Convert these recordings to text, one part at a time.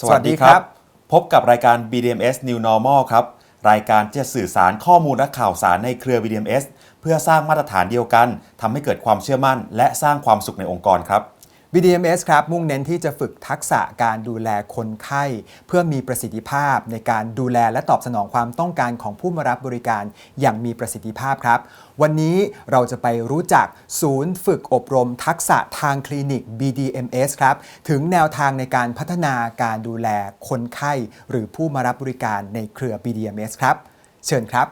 สวัสดีครับ พบกับรายการ BDMS New Normal ครับ รายการจะสื่อสารข้อมูลและข่าวสารในเครือ BDMS เพื่อสร้างมาตรฐานเดียวกันทำให้เกิดความเชื่อมั่น และสร้างความสุขในองค์กรครับ BDMS ครับมุ่งเน้นที่จะฝึกทักษะการดูแลคนไข้ เพื่อมีประสิทธิภาพในการดูแลและตอบสนองความต้องการของผู้มารับบริการอย่างมีประสิทธิภาพครับ วันนี้เราจะไปรู้จักศูนย์ฝึกอบรมทักษะทางคลินิก BDMS ครับ ถึงแนวทางในการพัฒนาการดูแลคนไข้ หรือผู้มารับบริการในเครือ BDMS ครับ เชิญครับ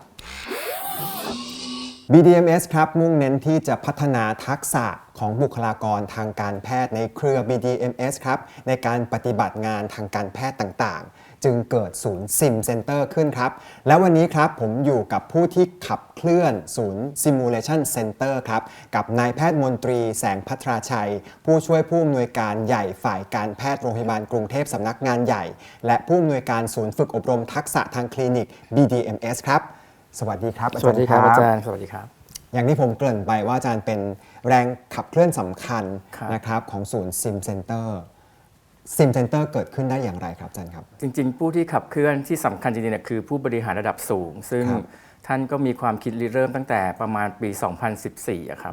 BDMS ครับมุ่งเน้นที่จะพัฒนาทักษะของบุคลากรทางการแพทย์ในเครือ BDMS ครับในการปฏิบัติงานทางการแพทย์ต่างๆ จึงเกิดศูนย์ซิมเซ็นเตอร์ขึ้นครับ และวันนี้ครับผมอยู่กับผู้ที่ขับเคลื่อนศูนย์ Simulation Center ครับ กับนายแพทย์มนตรีแสงพัทราชัย ผู้ช่วยผู้อำนวยการใหญ่ฝ่ายการแพทย์โรงพยาบาลกรุงเทพสำนักงานใหญ่ และผู้อำนวยการศูนย์ฝึกอบรมทักษะทางคลินิก BDMS ครับ สวัสดีครับ อาสจารวัสย์ดีครับอาจารย์สวัสดีครับ อย่างที่ผมเกริ่นไปว่าอาจารย์เป็นแรงขับเคลื่อนสำคัญครับนะครับของศูนย์ซิมเซ็นเตอร์ซิมเซ็นเตอร์เกิดขึ้นได้อย่างไรครับอาจารย์ครับ จริง ๆ ผู้ที่ขับเคลื่อนที่สำคัญจริงๆเนี่ยคือผู้บริหารระดับสูง ซึ่งครับ ท่านก็มีความคิดริเริ่มตั้งแต่ประมาณปี 2014อะครับ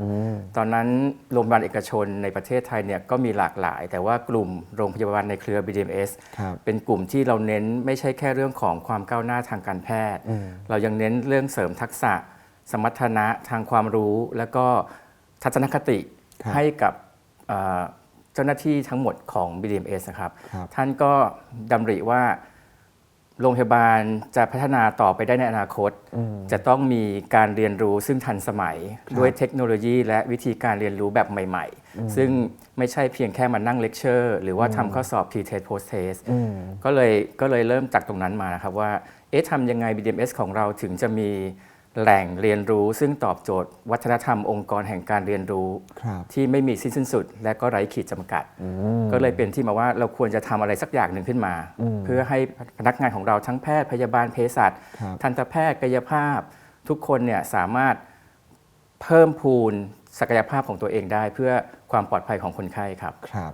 ตอนนั้นโรงพยาบาลเอกชนในประเทศไทยเนี่ยก็มีหลากหลาย แต่ว่ากลุ่มโรงพยาบาลในเครือ BDMS ครับเป็นกลุ่มที่เราเน้นไม่ใช่แค่เรื่องของความก้าวหน้าทางการแพทย์ เรายังเน้นเรื่องเสริมทักษะ สมรรถนะทางความรู้ แล้วก็ทัศนคติครับให้กับเอ่อเจ้าหน้าที่ทั้งหมดของ BDMS นะครับครับท่านก็ดำริว่า โรงพยาบาลจะพัฒนาต่อไปได้ในอนาคต จะต้องมีการเรียนรู้ซึ่งทันสมัยด้วยเทคโนโลยี และวิธีการเรียนรู้แบบใหม่ ๆ ซึ่งไม่ใช่เพียงแค่มานั่งเลคเชอร์หรือว่าทำข้อสอบ pre-test post-test ก็เลยก็เลยเริ่มจากตรงนั้นมานะครับว่าเอ๊ะทำยังไง BDMS ของเราถึงจะมี แหล่งเรียนรู้ซึ่งตอบโจทย์ วัฒนธรรมองค์กรแห่งการเรียนรู้ครับที่ไม่มีสิ้นสิ้นสุด และก็ไร้ขีดจำกัด ก็เลยเป็นที่มาว่าเราควรจะทำอะไรสักอย่างหนึ่งขึ้นมา เพื่อให้พนักงานของเราทั้งแพทย์พยาบาลเภสัชครับทันตแพทย์กายภาพ ทุกคนเนี่ยสามารถเพิ่มพูนศักยภาพของตัวเองได้ เพื่อความปลอดภัยของคนไข้ครับครับ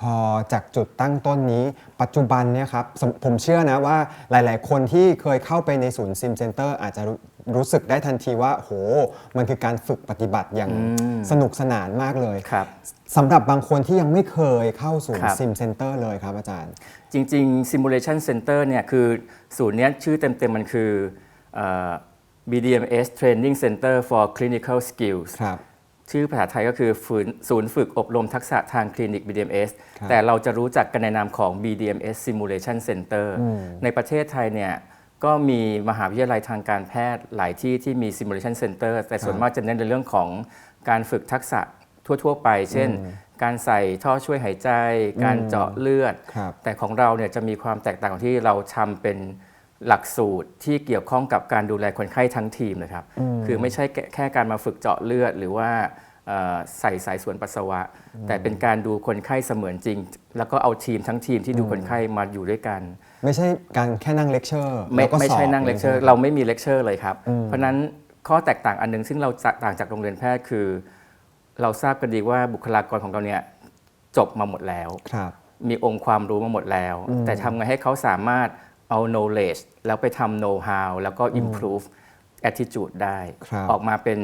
พอจากจุดตั้งต้นนี้ปัจจุบันเนี่ยครับสมผมเชื่อนะว่าหลาย ๆ คนที่เคยเข้าไปในศูนย์ซิมเซ็นเตอร์อาจจะ รู้รู้สึกได้ทันทีว่าโหมันคือการฝึกปฏิบัติอย่างสนุกสนานมากเลยครับสำหรับบางคนที่ยังไม่เคยเข้าศูนครัย์บซิมเซ็นเตอร์เลยครับอาจารย์ จริง ๆ Simulation Center เนี่ยคือศูนย์เนี้ยชื่อเต็ม ๆ มันคือเอ่อ BDMS Training Center for Clinical Skills ครับชื่อภาษาไทยก็คือฝืนศูนย์ฝึกอบรมทักษะทางคลินิก BDMS ครับแต่เราจะรู้จักกันในนามของ BDMS Simulation Center ในประเทศไทยเนี่ย ก็มีมหาวิทยาลัยทางการแพทย์หลายที่ที่มี Simulation Center แต่ส่วนมากจะเน้นในเรื่องของการฝึกทักษะทั่ว ๆ ไป เช่น การใส่ท่อช่วยหายใจ การเจาะเลือดครับแต่ของเราเนี่ยจะมีความแตกต่างที่เราทำเป็นหลักสูตรที่เกี่ยวข้องกับการดูแลคนไข้ทั้งทีมนะครับ คือไม่ใช่แค่แค่การมาฝึกเจาะเลือดหรือว่าเอ่อ ใส่สายส่วนปัสสาวะ แต่เป็นการดูคนไข้เสมือนจริง แล้วก็เอาทีมทั้งทีมที่ดูคนไข้มาอยู่ด้วยกัน ไม่ใช่การแค่นั่งเลคเชอร์ไม่แล้วก็ไม่ใช่สอบนั่งเลคเชอร์ย่างเรางี้ยไม่มีเลคเชอร์เลยครับ เพราะฉะนั้นข้อแตกต่างอันหนึงซึ่งเราจะต่างจากโรงเรียนแพทย์คือ เราทราบกันดีว่าบุคลากรของเราเนี่ยจบมาหมดแล้วครับมีองค์ความรู้มาหมดแล้ว แต่ทำไงให้เขาสามารถเอา knowledge แล้วไปทำ know how แล้วก็ improve attitude ได้ครับออกมาเป็น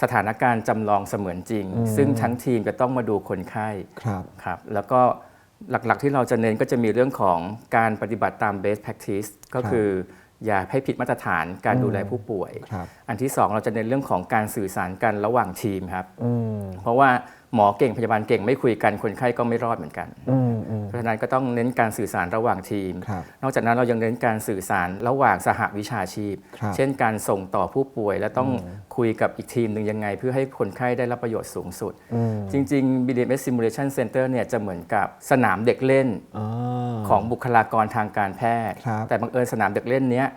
สถานการณ์จำลองเสมือนจริง ซึ่งทั้งทีมจะต้องมาดูคนไข้ครับครับ แล้วก็หลักๆที่เราจะเน้นก็จะมีเรื่องของการปฏิบัติตาม best practice ก็คืออย่าให้ผิดมาตรฐานการดูแลผู้ป่วยครับอันที่สองเราจะเน้นเรื่องของการสื่อสารกันระหว่างทีมครับอืมเพราะว่า หมอเก่งพยาบาลเก่งไม่คุยกันคนไข้ก็ไม่รอดเหมือนกันอืมอืมเพราะฉะนั้นก็ต้องเน้นการสื่อสารระหว่างทีมครับนอกจากนั้นเรายังเน้นการสื่อสารระหว่างสหวิชาชีพครับเช่นการส่งต่อผู้ป่วย และต้องคุยกับอีกทีมหนึ่งยังไง เพื่อให้คนไข้ได้รับประโยชน์สูงสุด จริง ๆ BDMS Simulation Center เนี่ยจะเหมือนกับสนามเด็กเล่นอ่าของบุคลากรทางการแพทย์ครับแต่บังเอิญสนามเด็กเล่นเนี้ย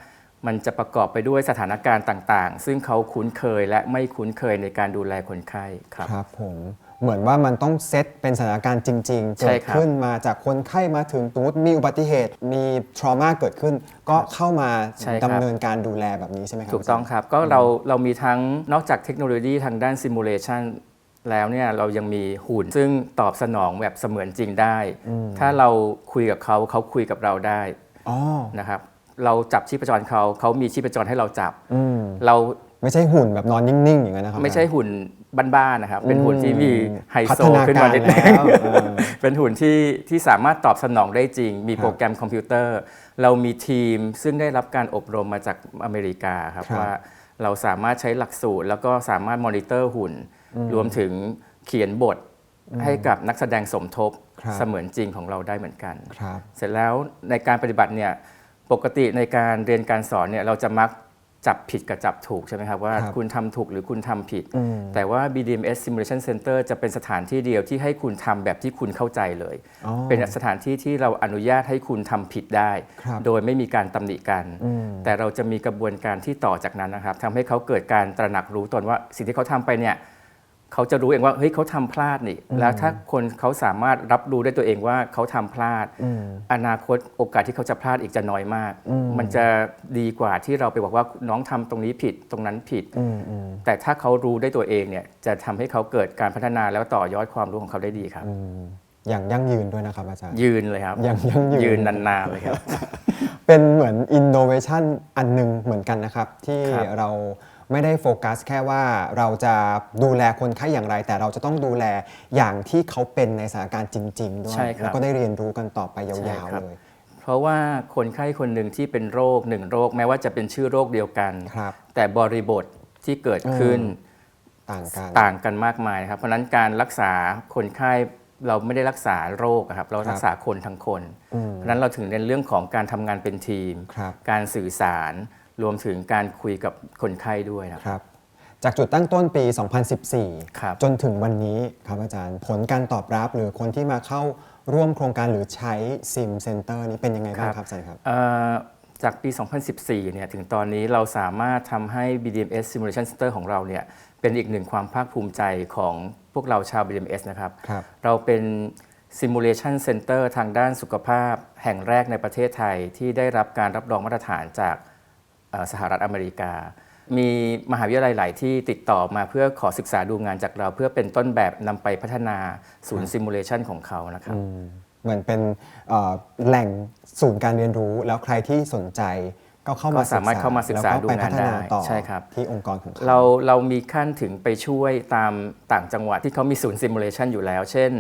มันจะประกอบไปด้วยสถานการณ์ต่าง ๆ ซึ่งเขาคุ้นเคยและไม่คุ้นเคยในการดูแลคนไข้ครับครับผม เหมือนว่ามันต้องเซตเป็นสถานการณ์จริงๆใช่เกิดครับขึ้นมาจากคนไข้มาถึงสมมติมีอุบัติเหตุมีทรมาเกิดขึ้น ก็เข้ามาใช่ครับดำเนินการดูแลแบบนี้ใช่ไหมครับถูกต้องครับ ก็เราเรามีทั้งนอกจากเทคโนโลยีทางด้าน simulation แล้วเนี่ยเรายังมีหุ่นซึ่งตอบสนองแบบเสมือนจริงได้ ถ้าเราคุยกับเขาเขาคุยกับเราได้อ๋อนะครับ เราจับชีพจรเขาเขามีชีพจรให้เราจับอืมเรา ไม่ใช่หุ่นแบบนอนนิ่งๆอย่างนั้นนะครับ ไม่ใช่หุ่นบ้านๆนะครับ เป็นหุ่นที่มีไฮพัโซฒนาขึ้นกามารนิดนึแล้งวเออเป็นหุ่นที่ที่สามารถตอบสนองได้จริง มีครับโปรแกรมคอมพิวเตอร์ เรามีทีมซึ่งได้รับการอบรมมาจากอเมริกาครับครับว่าเราสามารถใช้หลักสูตร แล้วก็สามารถมอนิเตอร์หุ่น รวมถึงเขียนบทให้กับนักแสดงสมทบครับเสมือนจริงของเราได้เหมือนกันครับเสร็จแล้วในการปฏิบัติเนี่ยปกติในการเรียนการสอนเนี่ยเราจะมัก จับผิดกับจับถูกใช่ไหมครับ ว่าครับคุณทำถูกหรือคุณทำผิด อืมแต่ว่า BDMS Simulation Center จะเป็นสถานที่เดียวที่ให้คุณทำแบบที่คุณเข้าใจเลย อ๋อเป็นสถานที่ที่เราอนุญาตให้คุณทำผิดได้ ครับโดยไม่มีการตำหนิกัน อืม แต่เราจะมีกระบวนการที่ต่อจากนั้นนะครับทำให้เขาเกิดการตระหนักรู้ตนว่าสิ่งที่เขาทำไปเนี่ย เขาจะรู้เองว่าเฮ้ยเขาทำพลาดนี่ แล้วถ้าคนเขาสามารถรับรู้ได้ตัวเองว่าเขาทำพลาดอืมอนาคตโอกาสที่เขาจะพลาดอีกจะน้อยมากอืมมันจะดีกว่าที่เราไปบอกว่าน้องทำตรงนี้ผิดตรงนั้นผิดอืมอืมแต่ถ้าเขารู้ได้ตัวเองเนี่ยจะทำให้เขาเกิดการพัฒนาแล้วต่อยอดความรู้ของเขาได้ดีครับอืมอย่างยั่งยืนด้วยนะครับอาจารย์ ยืนเลยครับยังยั่งยืนยืนนานๆเลยครับ เป็นเหมือนอินโนเวชันอันหนึงเหมือนกันนะครับ ที่ครับเรา ไม่ได้โฟกัสแค่ว่าเราจะดูแลคนไข้อย่างไร แต่เราจะต้องดูแลอย่างที่เขาเป็นในสถานการณ์จริง ๆ ด้วยใช่ครับ แล้วก็ได้เรียนรู้กันต่อไปยใช่าวครับๆเลย เพราะว่าคนไข้คนหนึ่งที่เป็นโรคหนึ่งโรคแม้ว่าจะเป็นชื่อโรคเดียวกัน ครับ แต่บริบทที่เกิดขึ้นต่างกัน ต่างกันมากมายครับ เพราะฉะนั้นการรักษาคนไข้เราไม่ได้รักษาโรคอะครับเรารักษาคนทั้งคนอืมเพราะฉะนั้นเราถึงเน้นเรื่องของการทำงานเป็นทีม ครับ การสื่อสาร รวมถึงการคุยกับคนไข้ด้วยนะครับ ครับ จากจุดตั้งต้นปี2014ครับจนถึงวันนี้ครับอาจารย์ผลการตอบรับหรือคนที่มาเข้าร่วมโครงการหรือใช้ซิมเซ็นเตอร์นี้เป็นยังไงบ้างครับอาจารย์ครับ เอ่อจากปี 2014 เนี่ย ถึงตอนนี้เราสามารถทำให้ BDMS Simulation Center ของเราเนี่ย เป็นอีกหนึ่งความภาคภูมิใจของพวกเราชาว BDMS นะครับ ครับ เราเป็น Simulation Center ทางด้านสุขภาพแห่งแรกในประเทศไทยที่ได้รับการรับรองมาตรฐานจากเอ่อ สหรัฐอเมริกา มีมหาวิทยาลัยหลายที่ติดต่อมาเพื่อขอศึกษาดูงานจากเรา เพื่อเป็นต้นแบบนำไปพัฒนาศูนย์ซิมูเลชันของเขานะครับเหมือนเป็นเอ่อแหล่งศูนย์การเรียนรู้แล้วใครที่สนใจ ก็เข้ามาก็สามารถเข้ามาศึกษาแล้วดูไปงานพัฒนาได้ต่อใช่ครับที่องค์กรของเขาเราเรามีขั้นถึงไปช่วยตามต่างจังหวัดที่เขามีศูนย์ซิมูเลชันอยู่แล้ว เช่น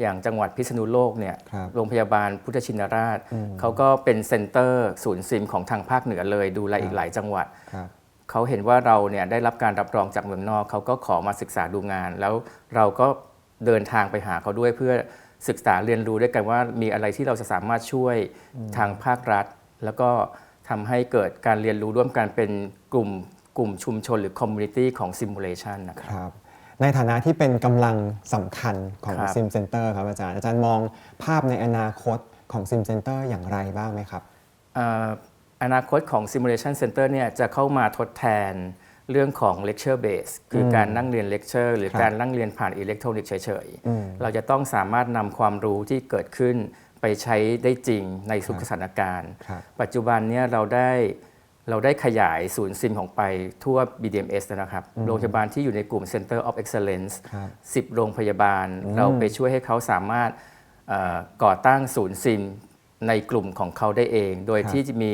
อย่างจังหวัดพิษณุโลกเนี่ยครับโรงพยาบาลพุทธชินราช เขาก็เป็นเซ็นเตอร์ศูนย์ซิมของทางภาคเหนือเลยดูแลอีกหลายจังหวัดครับเขาเห็นว่าเราเนี่ยได้รับการรับรองจากเมืองนอก เขาก็ขอมาศึกษาดูงาน แล้วเราก็เดินทางไปหาเขาด้วยเพื่อศึกษาเรียนรู้ด้วยกันว่ามีอะไรที่เราจะสามารถช่วยทางภาครัฐ แล้วก็ ทำให้เกิดการเรียนรู้ร่วมกันเป็นกลุ่มกลุ่มชุมชนหรือคอมมูนิตี้ของซิมูเลชันนะครับครับในฐานะที่เป็นกำลังสำคัญของครับซิมเซ็นเตอร์ครับอาจารย์ อาจารย์มองภาพในอนาคตของซิมเซ็นเตอร์อย่างไรบ้างไหมครับเอ่ออนาคตของ Simulation Center เนี่ยจะเข้ามาทดแทนเรื่องของ Lecture Base คืออการนั่งเรียน Lecture หรือครับการนั่งเรียนผ่านอิเล็กทรอนิกส์เฉยอืมๆเราจะต้องสามารถนำความรู้ที่เกิดขึ้น ไปใช้ได้จริงในทุกสถานการณ์ครับปัจจุบันเนี่ยเราได้เราได้ขยายศูนย์ซิมของไปทั่ว BDMS แล้วนะครับ โรงพยาบาลที่อยู่ในกลุ่ม Center of Excellence ครับ10 โรงพยาบาล เราไปช่วยให้เขาสามารถเอ่อก่อตั้งศูนย์ซิมในกลุ่มของเขาได้เอง โดยครับที่จะมี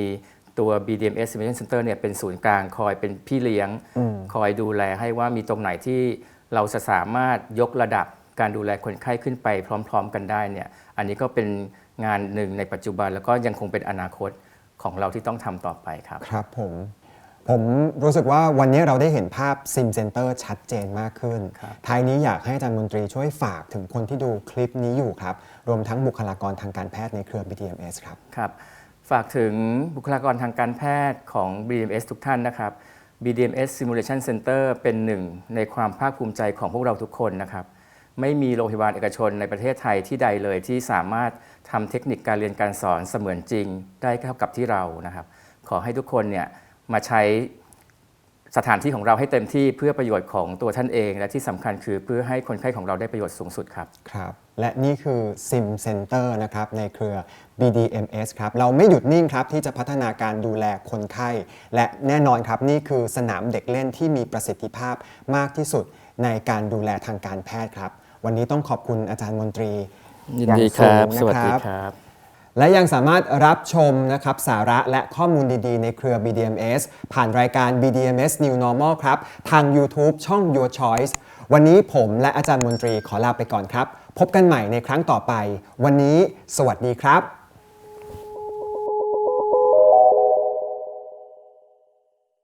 ตัว BDMS Simulation Center เนี่ยเป็นศูนย์กลางคอยเป็นพี่เลี้ยงอืมคอยดูแลให้ว่ามีตรงไหนที่เราจะสามารถยกระดับ การดูแลคนไข้ขึ้นไปพร้อม ๆ กันได้เนี่ยอันนี้ก็เป็นงานหนึ่งในปัจจุบันแล้วก็ยังคงเป็นอนาคตของเราที่ต้องทำต่อไปครับ ครับผม ผมรู้สึกว่าวันนี้เราได้เห็นภาพซิมเซ็นเตอร์ชัดเจนมากขึ้น ครับท้ายนี้อยากให้อาจารย์มนตรีช่วยฝากถึงคนที่ดูคลิปนี้อยู่ครับ รวมทั้งบุคลากรทางการแพทย์ในเครือ BDMS ครับ ครับ ฝากถึงบุคลากรทางการแพทย์ของ BDMS ทุกท่านนะครับ BDMS Simulation Center เป็นหนึ่งในความภาคภูมิใจของพวกเราทุกคนนะครับ ไม่มีโรงพยาบาลเอกชนในประเทศไทยที่ใดเลย ที่สามารถทำเทคนิคการเรียนการสอนเสมือนจริง ได้เท่ากับที่เรานะครับ ขอให้ทุกคนเนี่ยมาใช้สถานที่ของเราให้เต็มที่เพื่อประโยชน์ของตัวท่านเอง และที่สำคัญคือเพื่อให้คนไข้ของเราได้ประโยชน์สูงสุดครับครับ และนี่คือ Sim Center นะครับในเครือ BDMS ครับเราไม่หยุดนิ่งครับที่จะพัฒนาการดูแลคนไข้ และแน่นอนครับนี่คือสนามเด็กเล่นที่มีประสิทธิภาพมากที่สุดในการดูแลทางการแพทย์ครับ วันนี้ต้องขอบคุณอาจารย์มนตรียินดีครับอย่างสวัสดีนะครับ และยังสามารถรับชมนะครับสาระและข้อมูลดีๆ ในเครือ BDMS ผ่านรายการ BDMS New Normal ครับ ทาง YouTube ช่อง Your Choice วันนี้ผมและอาจารย์มนตรีขอลาไปก่อนครับ พบกันใหม่ในครั้งต่อไป วันนี้ สวัสดีครับ